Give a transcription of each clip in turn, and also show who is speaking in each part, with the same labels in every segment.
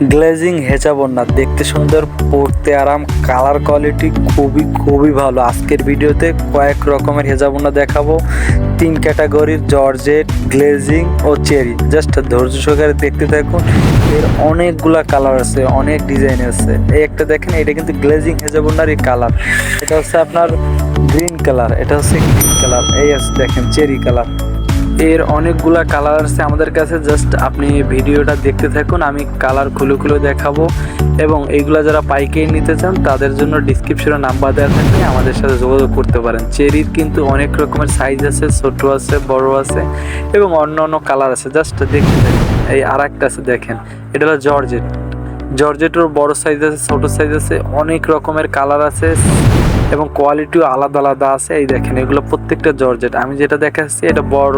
Speaker 1: Glazing হেজাবন না দেখতে সুন্দর, পড়তে আরাম কালার কোয়ালিটি খুবই খুবই ভালো। আজকের ভিডিওতে কয়েক রকমের হেজাবন্না দেখাবো। তিন ক্যাটাগরির জর্জেট, গ্লেজিং ও চেরি। জাস্ট ধৈর্য সহকারে দেখতে থাকুন। এর অনেকগুলা কালার আছে, অনেক ডিজাইন আছে। এই একটা দেখেন, এটা কিন্তু গ্লেজিং হেজাবন্নার এই কালার এটা হচ্ছে আপনার গ্রিন কালার এটা হচ্ছে গ্রিন কালার এই আছে দেখেন, চেরি কালার এর অনেকগুলা কালার আছে আমাদের কাছে। জাস্ট আপনি ভিডিওটা দেখতে থাকুন, আমি কালার খুলে খুলে দেখাবো। এবং এইগুলা যারা পাইকারি নিতে চান, তাদের জন্য ডিসক্রিপশনে নাম্বার দেওয়া থাকবে, আমাদের সাথে যোগাযোগ করতে পারেন। চেরির কিন্তু অনেক রকমের সাইজ আছে, ছোট আছে, বড় আছে, এবং অন্য অন্য কালার আছে। জাস্ট দেখতে এই আর একটা আছে, দেখেন, এটা হলো জর্জেট জর্জেটের বড় সাইজ আছে, ছোট সাইজ আছে, অনেক রকমের কালার আছে। এবং কোয়ালিটিও আলাদা আলাদা আছে। এই দেখেন, এগুলো প্রত্যেকটা জর্জেট। আমি যেটা দেখাচ্ছি, এটা বড়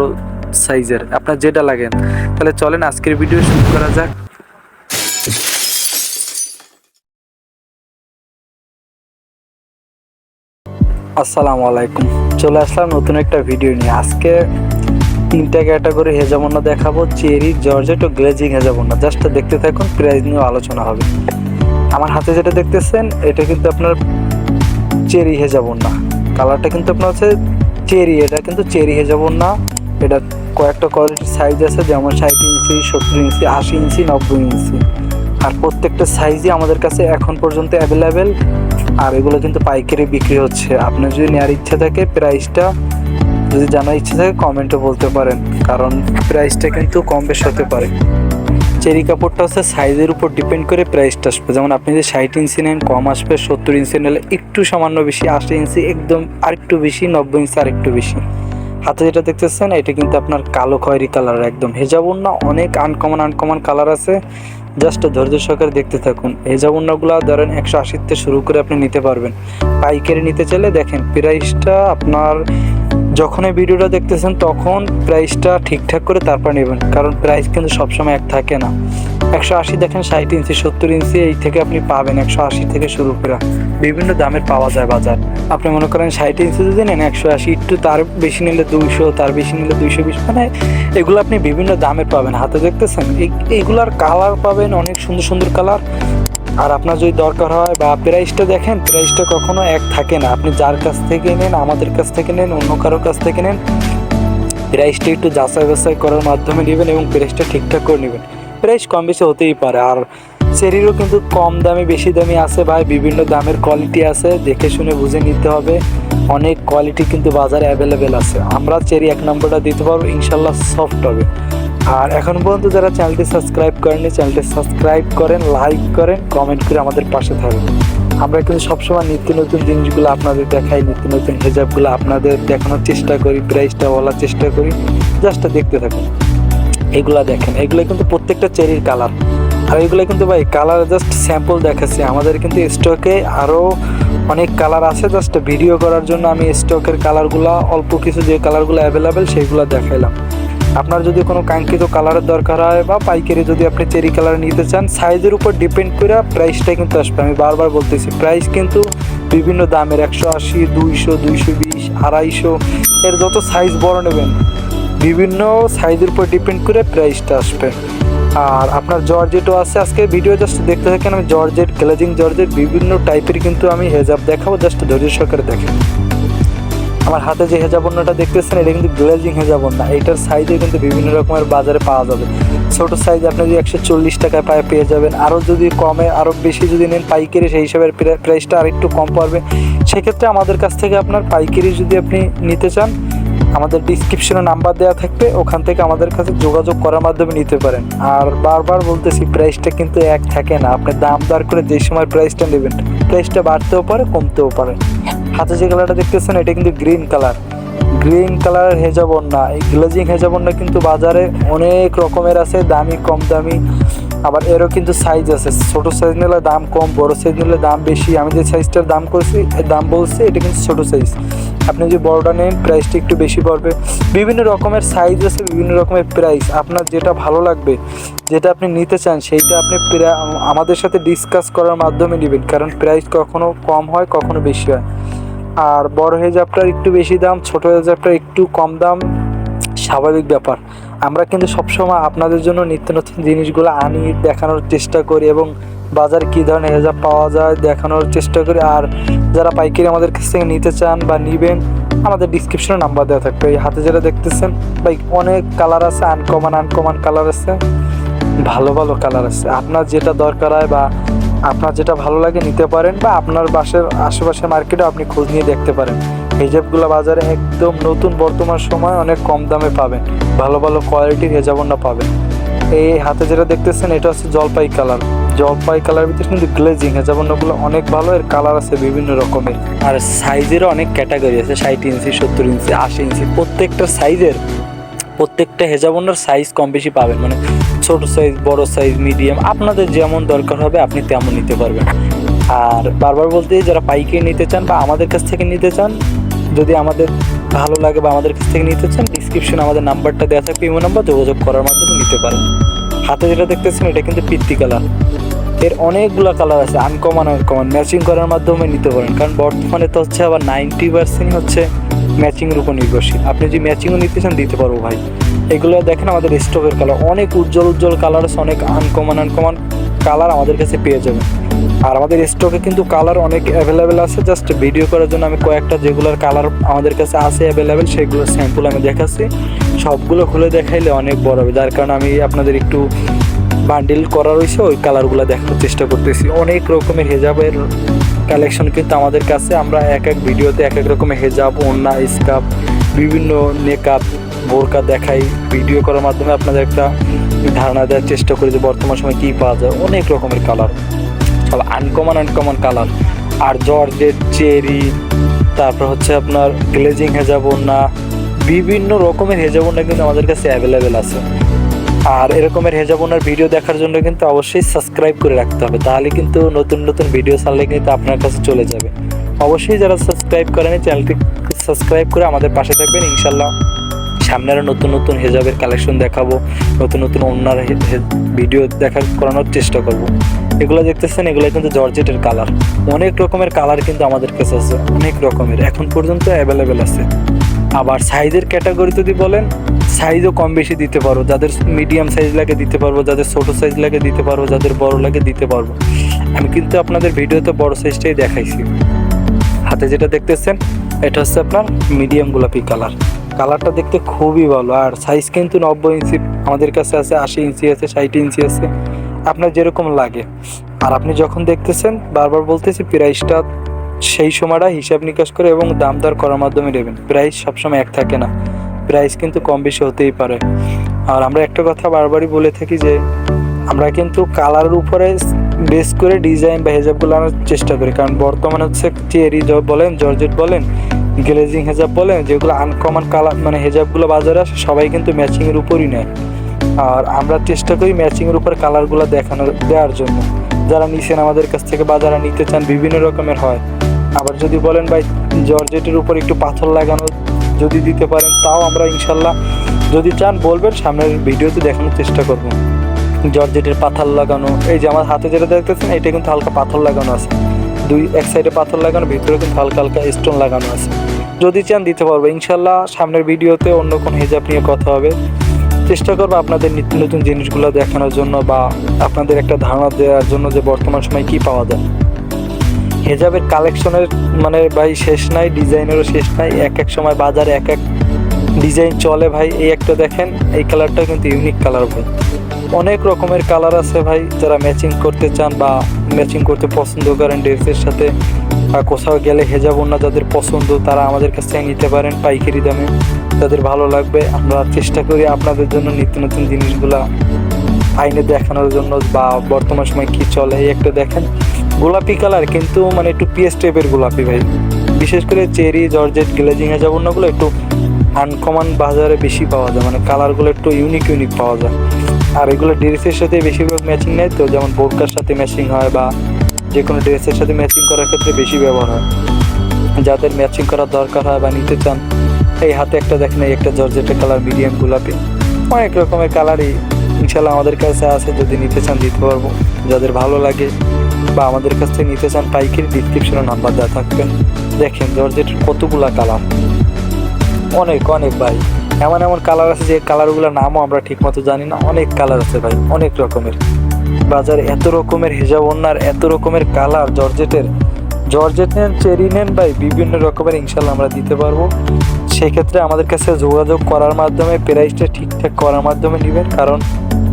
Speaker 1: সাইজের। আপনার যেটা লাগেন তাহলে চলেন, আজকের ভিডিও শুরু করা যাক। আসসালামু আলাইকুম। চলে আসলাম নতুন একটা ভিডিও নিয়ে। আজকে তিনটা ক্যাটাগরি হেজাবন্না দেখাবো, চেরি, জর্জেট ও গ্লেজিং হেজাবন্না জাস্ট দেখতে থাকুন, প্রাইস নিয়ে আলোচনা হবে। আমার হাতে যেটা দেখতেছেন, এটা কিন্তু আপনার চেরি হয়ে যাব না। কালারটা কিন্তু আপনার হচ্ছে চেরি, এটা কিন্তু চেরি হয়ে যাব না। এটা কয়েকটা কোয়ালিটির সাইজ আছে, যেমন ষাট ইঞ্চি, সত্তর ইঞ্চি, আশি ইঞ্চি, নব্বই ইঞ্চি। আর প্রত্যেকটা সাইজই আমাদের কাছে এখন পর্যন্ত অ্যাভেলেবেল আর এগুলো কিন্তু পাইকারি বিক্রি হচ্ছে। আপনার যদি নেওয়ার ইচ্ছা থাকে প্রাইসটা যদি জানার ইচ্ছা থাকে কমেন্টে বলতে পারেন। কারণ প্রাইসটা কিন্তু কম বেশ হতে পারে। চেরি কাপড়টা হচ্ছে সাইজের উপর ডিপেন্ড করে প্রাইসটা আসবে। যেমন আপনি যদি ষাট ইঞ্চি নেন, কম আসবে, সত্তর ইঞ্চি নিলে একটু সামান্য বেশি, আশি ইঞ্চি একদম আরেকটু বেশি, নব্বই ইঞ্চি আরেকটু বেশি। হাতে যেটা দেখতেছেন, এটা কিন্তু আপনার কালো খয়েরি কালার একদম। হেজাবন্না অনেক আনকমন আনকমন কালার আছে। জাস্ট ধৈর্য সহকারে দেখতে থাকুন। হেজাবন্নাগুলো ধরেন একশো আশিতে শুরু করে আপনি নিতে পারবেন। পাইকারি নিতে চাইলে দেখেন প্রাইসটা আপনার যখন এই ভিডিওটা দেখতেছেন, তখন প্রাইসটা ঠিকঠাক করে তারপর নেবেন। কারণ প্রাইস কিন্তু সবসময় এক থাকে না। একশো আশি দেখেন, ষাট ইঞ্চি, সত্তর ইঞ্চি, এই থেকে আপনি পাবেন একশো আশি থেকে শুরু করে। বিভিন্ন দামের পাওয়া যায় বাজার। আপনি মনে করেন ষাট ইঞ্চি যদি নেন, একশো আশি একটু তার বেশি নিলে দুইশো, তার বেশি নিলে দুইশো বিশ মানে এগুলো আপনি বিভিন্ন দামের পাবেন। হাতে দেখতেছেন, এই- এইগুলার কালার পাবেন অনেক সুন্দর সুন্দর কালার আর আপনার যদি দরকার হয় বা প্রাইসটা দেখেন প্রাইসটা কখনো এক থাকে না। আপনি যার কাছ থেকে নেন, আমাদের কাছ থেকে নেন, অন্য কারোর কাছ থেকে নেন প্রাইসটা একটু যাচাই বাছাই করার মাধ্যমে নেবেন এবং প্রাইসটা ঠিকঠাক করে নেবেন। প্রাইস কম বেশি হতেই পারে। আর চেরিরও কিন্তু কম দামি, বেশি দামি আছে ভাই। বিভিন্ন দামের কোয়ালিটি আছে। দেখে শুনে বুঝে নিতে হবে। অনেক কোয়ালিটি কিন্তু বাজারে অ্যাভেলেবেল আছে। আমরা চেরি এক নম্বরটা দিতে পারব। ইনশাল্লাহ সফট হবে। আর এখন পর্যন্ত যারা চ্যানেলটি সাবস্ক্রাইব করেনি চ্যানেলটি সাবস্ক্রাইব করেন, লাইক করেন, কমেন্ট করে আমাদের পাশে থাকবেন। আমরা কিন্তু সবসময় নিত্য নতুন জিনিসগুলো আপনাদের দেখাই, নিত্য নতুন হেজাবগুলো আপনাদের দেখানোর চেষ্টা করি, প্রাইসটা বলার চেষ্টা করি, জাস্ট দেখতে থাকুন। এগুলা দেখেন, এগুলো কিন্তু প্রত্যেকটা চেরির কালার। আর এগুলো কিন্তু ভাই, কালার জাস্ট স্যাম্পল দেখাচ্ছি। আমাদের কিন্তু স্টকে আরও অনেক কালার আছে, জাস্ট ভিডিও করার জন্য আমি স্টকের কালারগুলো, অল্প কিছু যে কালারগুলো অ্যাভেলেবেল সেইগুলো দেখাইলাম। আপনার যদি কোনো কাঙ্ক্ষিত কালারের দরকার হয় বা পাইকারি যদি আপনি চেরি কালার নিতে চান সাইজের উপর ডিপেন্ড করে প্রাইসটা কিন্তু আসবে। আমি বারবার বলতেছি প্রাইস কিন্তু বিভিন্ন দামের, একশো আশি, দুইশো দুইশো বিশ, আড়াইশো, এর যত সাইজ বড় নেবেন, বিভিন্ন সাইজের উপর ডিপেন্ড করে প্রাইসটা আসবে। আর আপনার জর্জেটও আছে, আজকে ভিডিও জাস্ট দেখতে থাকেন, আমি জর্জেট গ্লেজিং জর্জেট, বিভিন্ন টাইপের কিন্তু আমি হেজাব দেখাবো জাস্ট ধৈর্য সহকারে দেখেন। আমার হাতে যে হেজাবন্যটা দেখতেছেন, এটা কিন্তু গ্লেজিং হেজাবন্যা এইটার সাইজে কিন্তু বিভিন্ন রকমের বাজারে পাওয়া যাবে। ছোট সাইজ আপনি যদি একশো চল্লিশ টাকায় পায়ে পেয়ে যাবেন। আরও যদি কমে আরও বেশি যদি নেন, পাইকারি সেই হিসাবে প্রাইসটা আরেকটু কম পড়বে। সেক্ষেত্রে আমাদের কাছ থেকে আপনার পাইকারি যদি আপনি নিতে চান আমাদের ডিসক্রিপশনে নাম্বার দেওয়া থাকবে, ওখান থেকে আমাদের কাছে যোগাযোগ করার মাধ্যমে নিতে পারেন। আর বারবার বলতেছি প্রাইসটা কিন্তু এক থাকে না। আপনি দাম দর করে যে সময় প্রাইসটা নেবেন প্রাইসটা বাড়তেও পারে, কমতেও পারে। হাতে যে কালারটা দেখতেছেন, এটা কিন্তু গ্রিন কালার গ্রিন কালারের হেজাবন্যা এই গ্লেজিং হেজাবন্যা কিন্তু বাজারে অনেক রকমের আছে, দামি, কম দামি। আবার এরও কিন্তু সাইজ আছে। ছোট সাইজ নিলে দাম কম, বড় সাইজ নিলে দাম বেশি। আমি যে সাইজটার দাম করছি, দাম বলছি, এটা কিন্তু ছোটো সাইজ আপনি যদি বড়টা নেন প্রাইসটা একটু বেশি পড়বে। বিভিন্ন রকমের সাইজ আছে, বিভিন্ন রকমের প্রাইস আপনার যেটা ভালো লাগবে, যেটা আপনি নিতে চান, সেইটা আপনি আমাদের সাথে ডিসকাস করার মাধ্যমে নেবেন। কারণ প্রাইস কখনো কম হয়, কখনো বেশি হয়। আর বড় হেজাবটার একটু বেশি দাম, ছোট হেজাবটার একটু কম দাম, স্বাভাবিক ব্যাপার। আমরা কিন্তু সবসময় আপনাদের জন্য নিত্য নতুন জিনিসগুলো আনি, দেখানোর চেষ্টা করি এবং বাজারে কী ধরনের হেজাব পাওয়া যায় দেখানোর চেষ্টা করি। আর যারা পাইকারি আমাদের কাছ থেকে নিতে চান বা নিবেন, আমাদের ডিসক্রিপশনে নাম্বার দেওয়া থাকবে। এই হাতে যেটা দেখতেছেন, ভাই, অনেক কালার আছে আনকমন আনকমন কালার আছে, ভালো ভালো কালার আছে। আপনার যেটা দরকার হয় বা আপনার যেটা ভালো লাগে নিতে পারেন বা আপনার বাসের আশেপাশে মার্কেটে আপনি খোঁজ নিয়ে দেখতে পারেন। হিজাবগুলো বাজারে একদম নতুন বর্তমান সময় অনেক কম দামে পাবেন। ভালো ভালো কোয়ালিটির হেজাবন্না পাবেন। এই হাতে যেটা দেখতেছেন, এটা হচ্ছে জলপাই কালার জলপাই কালার ভিতরে কিন্তু গ্লেজিং হেজাবন্নাগুলো অনেক ভালো, এর কালার আছে বিভিন্ন রকমের। আর সাইজেরও অনেক ক্যাটাগরি আছে, ষাট ইঞ্চি, সত্তর ইঞ্চি, আশি ইঞ্চি, প্রত্যেকটা সাইজের প্রত্যেকটা হেজাবন্নার সাইজ কম বেশি পাবেন মানে ছোট সাইজ বড় সাইজ মিডিয়াম আপনাদের যেমন দরকার হবে, আপনি তেমন নিতে পারবেন। আর বারবার বলতে যারা পাইকারি নিতে চান বা আমাদের কাছ থেকে নিতে চান, যদি আমাদের ভালো লাগে বা আমাদের কাছ থেকে নিতে চান ডিসক্রিপশনে আমাদের নাম্বারটা দেওয়া থাকবে ইমো নাম্বার যোগাযোগ করার মাধ্যমে নিতে পারেন। হাতে যেটা দেখতেছেন, এটা কিন্তু পিত্তি কালার। এর অনেকগুলো কালার আছে আনকমন আনকমন ম্যাচিং করার মাধ্যমে নিতে পারেন, কারণ বর্তমানে তো হচ্ছে আবার নাইনটি পার্সেন্ট হচ্ছে ম্যাচিংয়ের উপর নির্ভরশীল। আপনি যদি ম্যাচিংও নিতে চান, দিতে পারব ভাই। এগুলো দেখেন আমাদের স্টোভের কালার অনেক উজ্জ্বল উজ্জ্বল কালার আছে, অনেক আনকমন আনকমন কালার আমাদের কাছে পেয়ে যাবেন। আর আমাদের স্টকে কিন্তু কালার অনেক অ্যাভেলেবেল আছে। জাস্ট ভিডিও করার জন্য আমি কয়েকটা যেগুলোর কালার আমাদের কাছে আছে অ্যাভেলেবেল সেগুলোর স্যাম্পল আমি দেখাচ্ছি। সবগুলো খুলে দেখাইলে অনেক বড় হবে। যার কারণে আমি আপনাদের একটু বান্ডিল করা রয়েছে, ওই কালারগুলো দেখার চেষ্টা করতেছি। অনেক রকমের হেজাবের কালেকশন কিন্তু আমাদের কাছে। আমরা এক এক ভিডিওতে এক এক রকমের হেজাব ওন্না স্কাপ বিভিন্ন মেকআপ বোরকা দেখাই। ভিডিও করার মাধ্যমে আপনাদের একটা ধারণা দেওয়ার চেষ্টা করি যে বর্তমান সময় কী পাওয়া যায়। অনেক রকমের কালার সব আনকমন আনকমন কালার আর জর্জের চেরি, তারপর হচ্ছে আপনার গ্লেজিং হেজাবন্না বিভিন্ন রকমের হেজাবন্না কিন্তু আমাদের কাছে অ্যাভেলেবেল আছে। আর এরকমের হেজাবনার ভিডিও দেখার জন্য কিন্তু অবশ্যই সাবস্ক্রাইব করে রাখতে হবে, তাহলে কিন্তু নতুন নতুন ভিডিও ছাড়লে কিন্তু আপনার কাছে চলে যাবে। অবশ্যই যারা সাবস্ক্রাইব করেন চ্যানেলটি সাবস্ক্রাইব করে আমাদের পাশে থাকবেন ইনশাল্লাহ সামনে আরও নতুন নতুন হেজাবের কালেকশন দেখাবো, নতুন নতুন অন্যার ভিডিও দেখা করানোর চেষ্টা করব। এগুলো দেখতেছেন, এগুলো কিন্তু জর্জেটের কালার অনেক রকমের কালার কিন্তু আমাদের কাছে আছে, অনেক রকমের, এখন পর্যন্ত অ্যাভেলেবেল আছে। আবার সাইজের ক্যাটাগরি যদি বলেন, সাইজও কম বেশি দিতে পারব। যাদের মিডিয়াম সাইজ লাগে দিতে পারব, যাদের ছোটো সাইজ লাগে দিতে পারব, যাদের বড় লাগে দিতে পারব। আমি কিন্তু আপনাদের ভিডিওতে বড় সাইজটাই দেখাইছি। হাতে যেটা দেখতেছেন, এটা হচ্ছে আপনার মিডিয়াম গোলাপি কালার কালারটা দেখতে খুবই ভালো, আর সাইজ কিন্তু নব্বই ইঞ্চি, আমাদের কাছে আছে আশি ইঞ্চি আছে, ষাট ইঞ্চি আছে। আপনার যেরকম লাগে। আর আপনি যখন দেখতেছেন, বারবার বলতেছি প্রাইসটা সেই সময়টা হিসাব নিকাশ করে এবং দাম দর করার মাধ্যমে নেবেন। প্রাইস সবসময় এক থাকে না। প্রাইস কিন্তু কম বেশি হতেই পারে। আর আমরা একটা কথা বারবারই বলে থাকি যে, আমরা কিন্তু কালারের উপরে বেস করে ডিজাইন বা হেজাবগুলো আনার চেষ্টা করি। কারণ বর্তমানে হচ্ছে চেরি বলেন জর্জেট বলেন গ্লেজিং হেজাব বলেন, যেগুলো আনকমন কালার মানে হেজাবগুলো বাজারে আসে, সবাই কিন্তু ম্যাচিংয়ের উপরই নেয়। আর আমরা চেষ্টা করি ম্যাচিংয়ের উপর কালারগুলো দেখানোর, দেওয়ার জন্য। যারা নিছেন আমাদের কাছ থেকে বা যারা নিতে চান, বিভিন্ন রকমের হয়। আবার যদি বলেন ভাই, জর্জেটের উপর একটু পাথর লাগানো যদি দিতে পারেন, তাও আমরা ইনশাল্লাহ যদি চান বলবেন, সামনের ভিডিওতে দেখানোর চেষ্টা করব। জর্জেটের পাথর লাগানো, এই যে আমার হাতে যেটা দেখতেছেন, এটা কিন্তু হালকা পাথর লাগানো আছে। দুই, এক সাইডে পাথর লাগানো, ভিতরে কিন্তু হালকা হালকা স্টোন লাগানো আছে। যদি চান দিতে পারব, ইনশাল্লাহ সামনের ভিডিওতে অন্য কোনো হিজাব নিয়ে কথা হবে। চেষ্টা করব আপনাদের নিত্য নতুন জিনিসগুলো দেখানোর জন্য বা আপনাদের একটা ধারণা দেওয়ার জন্য যে বর্তমান সময় কি পাওয়া যায়। হেজাবের কালেকশনের মানে ভাই শেষ নাই, ডিজাইনেরও শেষ নাই, এক এক সময় বাজারে এক এক ডিজাইন চলে ভাই, এই একটা দেখেন, এই কালারটা কিন্তু ইউনিক কালার ভাই। অনেক রকমের কালার আছে ভাই, যারা ম্যাচিং করতে চান বা ম্যাচিং করতে পছন্দ করেন ড্রেসের সাথে বা কোথাও গেলে হেজাব না যাদের পছন্দ, তারা আমাদের কাছ থেকে নিতে পারেন পাইকারি দামে, যাদের ভালো লাগবে, আমরা চেষ্টা করি আপনাদের জন্য নিত্য নতুন জিনিসগুলা আইনে দেখানোর জন্য বা বর্তমান সময় কি চলে, এই একটা দেখেন। গোলাপি কালার, কিন্তু মানে একটু পিএস টাইপের গোলাপি ভাই। বিশেষ করে চেরি, জর্জেট, গ্লেজিং এ যাবন্যগুলো একটু আনকমন বাজারে বেশি পাওয়া যায়। মানে কালারগুলো একটু ইউনিক ইউনিক পাওয়া যায়। আর এগুলো ড্রেসের সাথে বেশিরভাগ ম্যাচিং নেয় তো, যেমন বোরকার সাথে ম্যাচিং হয় বা যে কোনো ড্রেসের সাথে ম্যাচিং করার ক্ষেত্রে বেশি ব্যবহার হয়। যাদের ম্যাচিং করার দরকার হয় বা নিতে চান, এই হাতে একটা দেখেন, এই একটা জর্জেটের কালার মিডিয়াম গোলাপি। অনেক রকমের কালারই ইনশাল্লাহ আমাদের কাছে আছে, যদি নিতে চান, দিতে পারব। যাদের ভালো লাগে বা আমাদের কাছ থেকে নিতে চান পাইকারি ডিসক্রিপশনে নাম্বার দেওয়া থাকবে। দেখেন, জর্জেটের কতগুলা কালার অনেক অনেক ভাই। এমন এমন কালার আছে যে কালারগুলোর নামও আমরা ঠিক মতো জানি না। অনেক কালার আছে ভাই, অনেক রকমের। বাজারে এত রকমের হিজাব ওনার এত রকমের কালার জর্জেটের। জর্জেট নেন, চেরি নেন ভাই, বিভিন্ন রকমের ইনশাল্লাহ আমরা দিতে পারব। সেক্ষেত্রে আমাদের কাছে যোগাযোগ করার মাধ্যমে প্রাইসটা ঠিকঠাক করার মাধ্যমে নেবেন, কারণ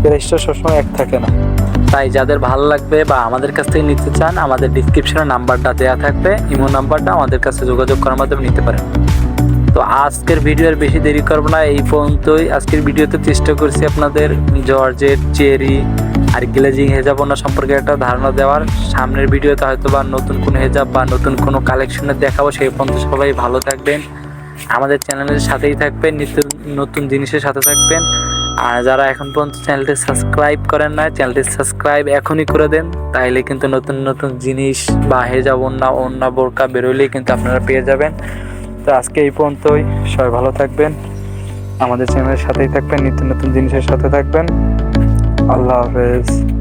Speaker 1: প্রাইসটা সবসময় এক থাকে না। তাই যাদের ভালো লাগবে বা আমাদের কাছ থেকে নিতে চান, আমাদের ডিসক্রিপশনে নাম্বারটা দেওয়া থাকবে, ইমো নাম্বারটা আমাদের কাছে যোগাযোগ করার মাধ্যমে নিতে পারেন। তো আজকের ভিডিও আর বেশি দেরি করব না, এই পর্যন্তই। আজকের ভিডিওতে চেষ্টা করছি আপনাদের জর্জেট, চেরি আর গ্লেজিং ওনা সম্পর্কে একটা ধারণা দেওয়ার। সামনের ভিডিওতে হয়তো বা নতুন কোনো হেজাব বা নতুন কোনো কালেকশনের দেখাবো, সেই পর্যন্ত সবাই ভালো থাকবেন। আমাদের চ্যানেলের সাথেই থাকবেন, নিত্য নতুন জিনিসের সাথে থাকবেন। আর যারা এখন পর্যন্ত চ্যানেলটি সাবস্ক্রাইব করেন না চ্যানেলটি সাবস্ক্রাইব এখনই করে দেন, তাইলে কিন্তু নতুন নতুন জিনিস বা হেজাব না, অন্য বোরকা বেরোলেই কিন্তু আপনারা পেয়ে যাবেন। তো আজকে এই পর্যন্তই, সবাই ভালো থাকবেন, আমাদের চ্যানেলের সাথেই থাকবেন, নিত্য নতুন জিনিসের সাথে থাকবেন। আল্লাহ হাফেজ।